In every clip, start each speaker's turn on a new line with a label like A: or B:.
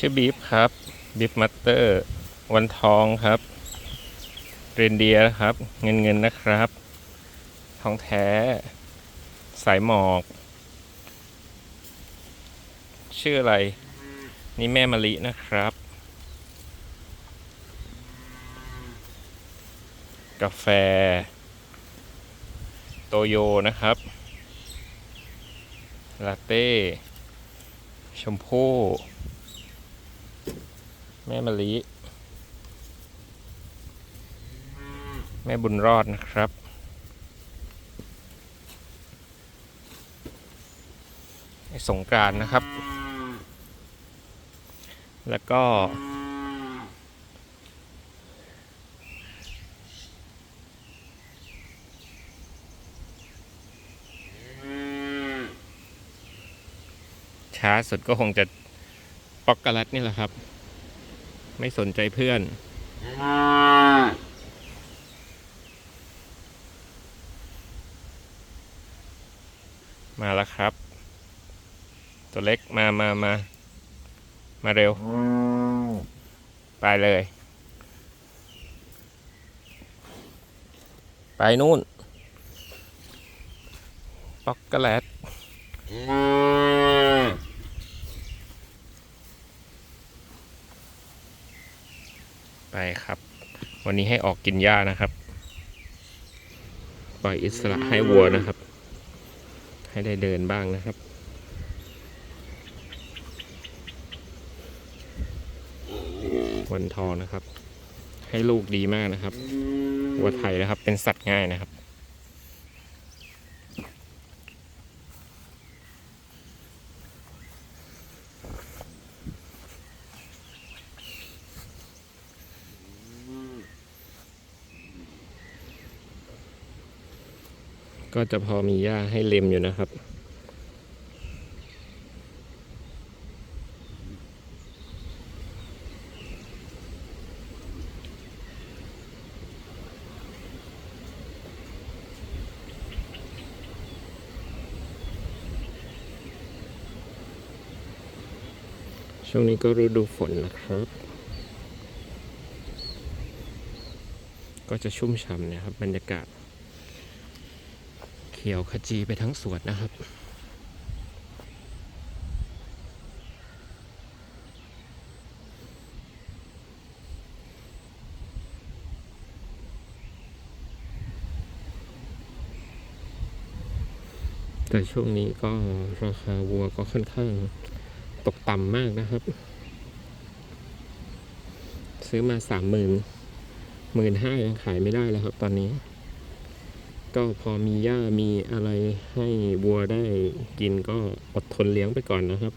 A: ชื่อบีฟครับบีฟมัตเตอร์วันทองครับเรนเดียครับ เงินเงินนะครับ ทองแท้ สายหมอก ชื่ออะไร นี่แม่มะลินะครับ กาแฟ โตโยนะครับ ลาเต้ ชมพู่ แม่มะลิแม่บุญรอดนะครับไอ้สงกรานต์นะครับ แล้วก็ ช้าสุดก็คงจะป๊อกกะลัดนี่แหละครับ ไม่สนใจเพื่อน มาแล้วครับ ตัวเล็กมามามา มาเร็ว ไปเลย ไปนู่นป๊อกกะแลต ไปครับ วันนี้ให้ออกกินหญ้านะครับ ปล่อยอิสระให้วัวนะครับ ให้ได้เดินบ้างนะครับวันทองนะครับ ให้ลูกดีมากนะครับวัวไทยนะครับ เป็นสัตว์ง่ายนะครับ ก็จะพอมีหญ้าให้เล็มอยู่นะครับ ช่วงนี้ก็ฤดูฝนนะครับ ก็จะชุ่มฉ่ำนะครับบรรยากาศ เขียวขจีไปทั้งสวนนะครับแต่ช่วงนี้ก็ราคาวัวก็ค่อนข้างตกต่ำมากนะครับ ซื้อมาสามหมื่นหมื่นห้ายังขายไม่ได้แล้วครับตอนนี้ ก็พอมีหญ้ามีอะไรให้วัวได้กินก็อดทนเลี้ยงไปก่อนนะครับ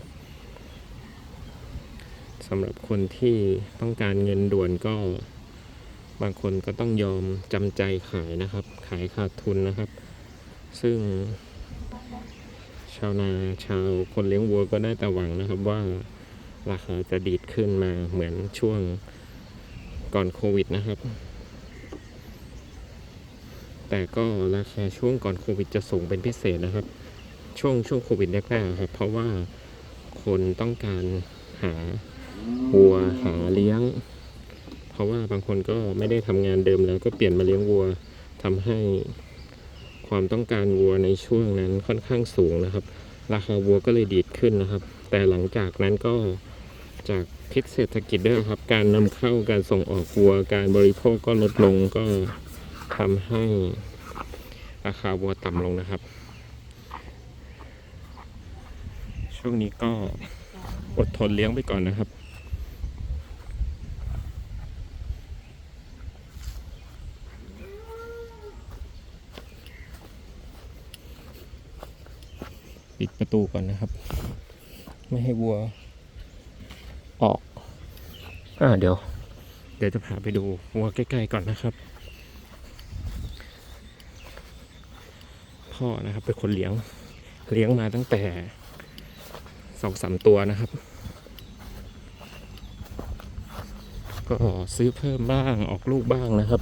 A: สำหรับคนที่ต้องการเงินด่วนก็ บางคนก็ต้องยอมจำใจขายนะครับ ขายขาดทุนนะครับ ซึ่ง ชาวนาชาวคนเลี้ยงวัวก็ได้แต่หวังนะครับว่าราคาจะดีดขึ้นมาเหมือนช่วงก่อนโควิดนะครับ แต่ก็ราคาช่วงก่อนโควิดจะสูงเป็นพิเศษนะครับ ช่วงช่วงโควิดแรกๆครับเพราะว่าคนต้องการหาวัวหาเลี้ยง เพราะว่าบางคนก็ไม่ได้ทำงานเดิมแล้วก็เปลี่ยนมาเลี้ยงวัวทำให้ความต้องการวัวในช่วงนั้นค่อนข้างสูงนะครับ ราคาวัวก็เลยดีดขึ้นนะครับ แต่หลังจากนั้นก็จากพิษเศรษฐกิจด้วยครับ การนำเข้าการส่งออกวัว การบริโภคก็ลดลงก็ ทำให้ราคาวัวต่ำลงนะครับ ช่วงนี้ก็อดทนเลี้ยงไปก่อนนะครับปิดประตูก่อนนะครับ ไม่ให้วัวออก อ่าเดี๋ยว เดี๋ยวจะพาไปดูวัวใกล้ ๆ ก่อนนะครับ พ่อนะครับ เป็นคนเลี้ยงเลี้ยงมาตั้งแต่สองสามตัวนะครับ ก็ซื้อเพิ่มบ้างออกลูกบ้างนะครับ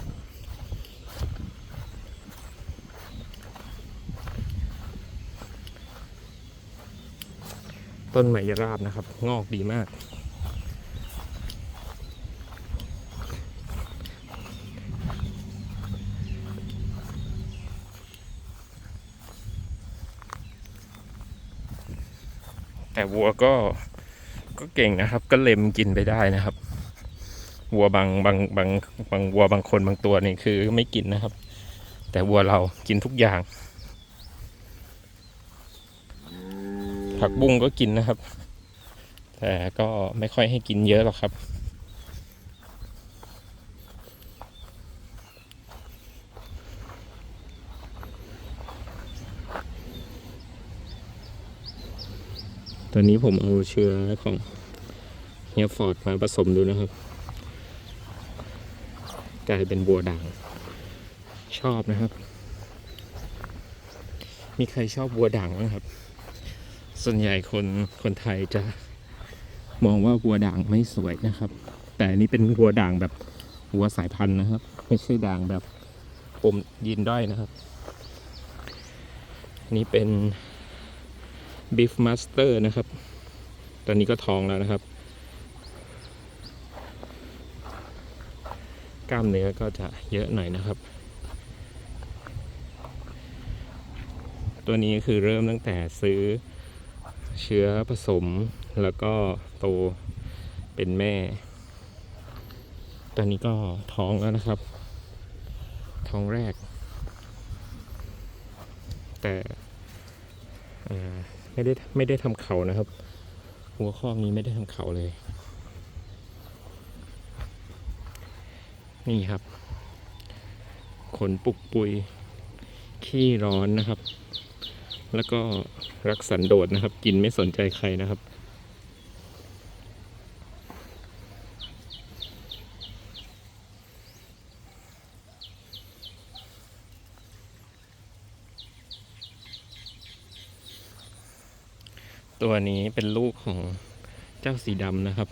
A: ต้นไมยราบนะครับ งอกดีมาก แต่วัวก็ก็เก่งนะครับ ก็เล็มกินไปได้นะครับ วัวบางบางบางบางวัวบางคนบางตัวนี่คือไม่กินนะครับ แต่วัวเรากินทุกอย่าง ผักบุ้งก็กินนะครับ แต่ก็ไม่ค่อยให้กินเยอะหรอกครับ อนนี้ผมเอาเชื้อของเฮียฟอร์ดมาผสมดูนะครับ กลายเป็นบัวด่าง ชอบนะครับ มีใครชอบบัวด่างไหมครับ ส่วนใหญ่คนคนไทยจะมองว่าวัวด่างไม่สวยนะครับ แต่อันนี่เป็นวัวด่างแบบวัวสายพันธุ์นะครับ ไม่ใช่ด่างแบบปมยินด้อยนะครับ นี่เป็น Beef Master นะครับ ตอนนี้ก็ท้องแล้วนะครับ กล้ามเนื้อก็จะเยอะหน่อยนะครับ ตัวนี้คือเริ่มตั้งแต่ซื้อเชื้อผสมแล้วก็โตเป็นแม่ ตอนนี้ก็ท้องแล้วนะครับ ท้องแรก แต่ ไม่ได้ไม่ได้ทำเขานะครับ หัวข้อนี้ไม่ได้ทำเขาเลย นี่ครับ ขนปุกปุยขี้ร้อนนะครับ แล้วก็รักสันโดษนะครับ กินไม่สนใจใครนะครับ ตัวนี้เป็นลูกของเจ้าสีดำนะครับ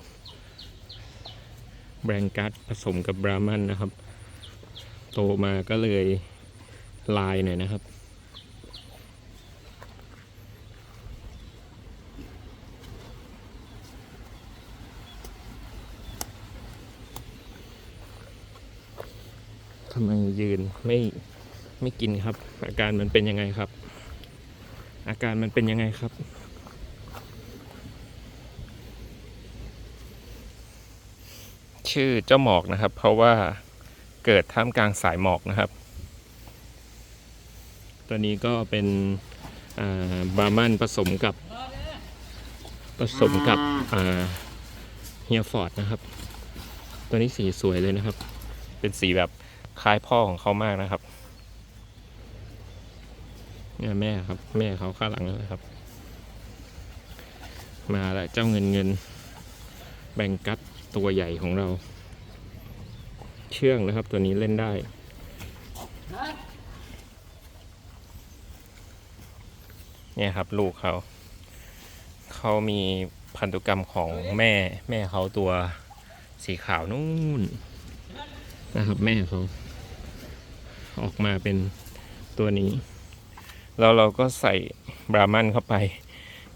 A: แบรงกัสผสมกับบรามันนะครับ โตมาก็เลยลายหน่อยนะครับทำไมยืนไม่ไม่กินครับ อาการมันเป็นยังไงครับ อาการมันเป็นยังไงครับ ชื่อเจ้าหมอกนะครับ เพราะว่าเกิดท่ามกลางสายหมอกนะครับ ตัวนี้ก็เป็นบาร์มันผสมกับผสมกับเฮียฟอร์ดนะครับ ตัวนี้สีสวยเลยนะครับ เป็นสีแบบคล้ายพ่อของเขามากนะครับเนี่ยแม่ครับ แม่เขาข้างหลังนั่นะครับ มาแล้วเจ้าเงินเงินแบ่งกัด ตัวใหญ่ของเรา เชื่องนะครับ ตัวนี้เล่นได้ เนี่ยครับลูกเขา เขามีพันธุกรรมของแม่แม่เขาตัวสีขาวนู่นนะครับแม่เขาออกมาเป็นตัวนี้ แล้วเราก็ใส่บรามันเข้าไป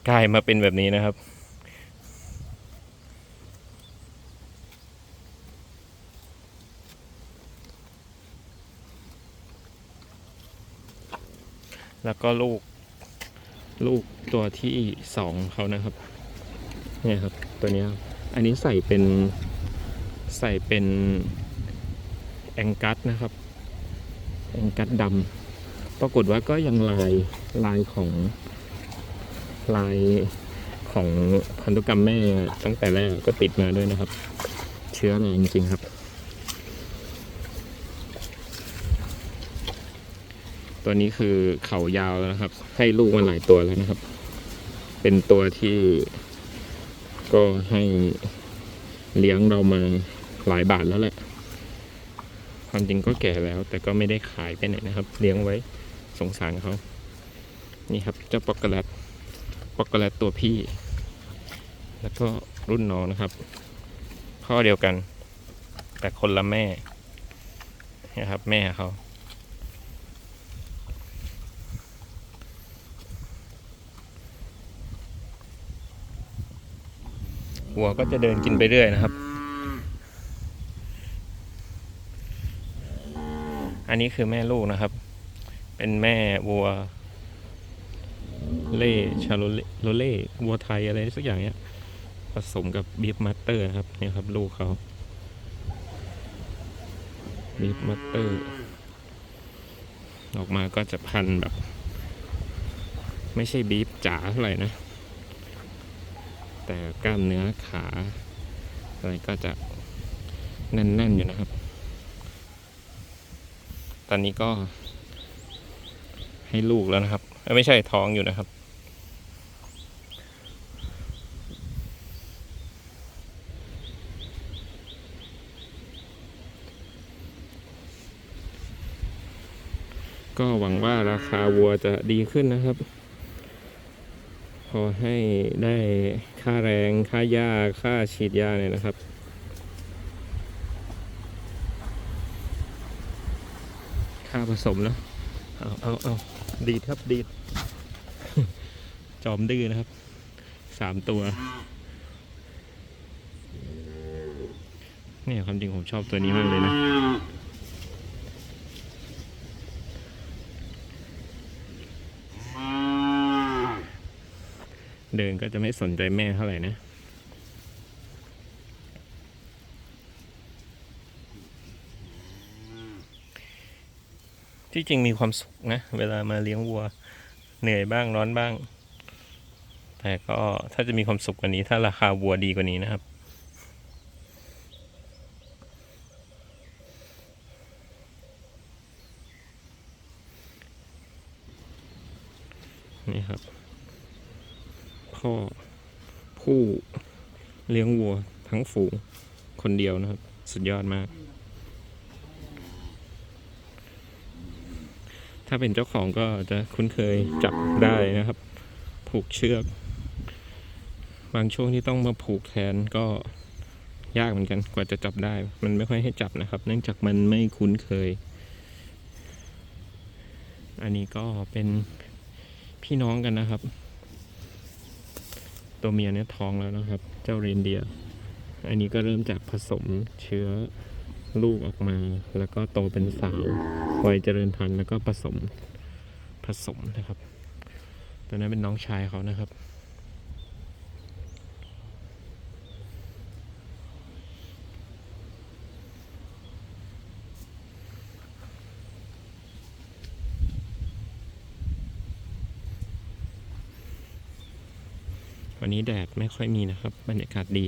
A: กลายมาเป็นแบบนี้นะครับ แล้วก็ลูก ลูกตัวที่สองเขานะครับ เนี่ยครับ ตัวนี้ครับอันนี้ใส่เป็นใส่เป็นแองกัสนะครับ แองกัสดำปรากฏว่าก็ยังลายลายของลายของพันธุกรรมแม่ตั้งแต่แรกก็ติดมาด้วยนะครับ เชื้อแรงจริงๆครับ ตัวนี้คือเขายาวแล้วนะครับ ให้ลูกมาหลายตัวแล้วนะครับ เป็นตัวที่ก็ให้เลี้ยงเรามาหลายบาทแล้วแหละ ความจริงก็แก่แล้ว แต่ก็ไม่ได้ขายไปไหนนะครับ เลี้ยงไว้สงสารเขานี่ครับเจ้าปอกโกแลตปอกโกแลตตัวพี่ แล้วก็รุ่นน้องนะครับ พ่อเดียวกัน แต่คนละแม่นะครับ แม่เขา วัวก็จะเดินกินไปเรื่อยนะครับ อันนี้คือแม่ลูกนะครับ เป็นแม่วัว เล่ชาโลเล่โรเล่วัวไทยอะไรสักอย่างเนี้ย ผสมกับบีฟมัตเตอร์นะครับนี่ครับ ลูกเขาบีฟมัตเตอร์ ออกมาก็จะพันแบบ ไม่ใช่บีฟจ๋าเท่าไหร่นะ แต่กล้ามเนื้อขาอะไรก็จะแน่นๆอยู่นะครับ ตอนนี้ก็ ให้ลูกแล้วนะครับ ไม่ใช่ท้องอยู่นะครับ ก็หวังว่าราคาวัวจะดีขึ้นนะครับ พอให้ได้ค่าแรงค่าหญ้าค่าฉีดยาเนี่ยนะครับ ค่าผสมเนอะเอาเอาเอาดีดครับดีด จอมดื้อนะครับ สามตัว เนี่ยความจริงผมชอบตัวนี้มากเลยนะ เดินก็จะไม่สนใจแม่เท่าไหร่นะที่จริงมีความสุขนะ เวลามาเลี้ยงวัวเหนื่อยบ้างร้อนบ้าง แต่ก็ถ้าจะมีความสุขกว่านี้ ถ้าราคาวัวดีกว่านี้นะครับ นี่ครับ พ่อ ผู้เลี้ยงวัวทั้งฝูงคนเดียวนะครับ สุดยอดมาก ถ้าเป็นเจ้าของก็จะคุ้นเคยจับได้นะครับ ผูกเชือก บางช่วงที่ต้องมาผูกแทนก็ยากเหมือนกันกว่าจะจับได้ มันไม่ค่อยให้จับนะครับ เนื่องจากมันไม่คุ้นเคย อันนี้ก็เป็นพี่น้องกันนะครับ ตัวเมียเนี่ยท้องแล้วนะครับ เจ้าเรนเดีย อันนี้ก็เริ่มจากผสมเชื้อลูกออกมา แล้วก็โตเป็นสาววัยเจริญพันธุ์แล้วก็ผสมผสมนะครับตัวนั้นเป็นน้องชายเขานะครับ วันนี้แดดไม่ค่อยมีนะครับ บรรยากาศดี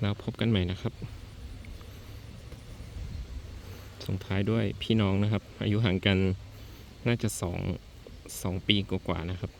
A: แล้วพบกันใหม่นะครับ ส่งท้ายด้วยพี่น้องนะครับ อายุห่างกันน่าจะสองสองปีกว่าๆนะครับ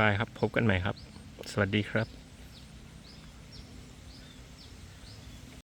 A: บายครับ พบกันใหม่ครับ สวัสดีครับ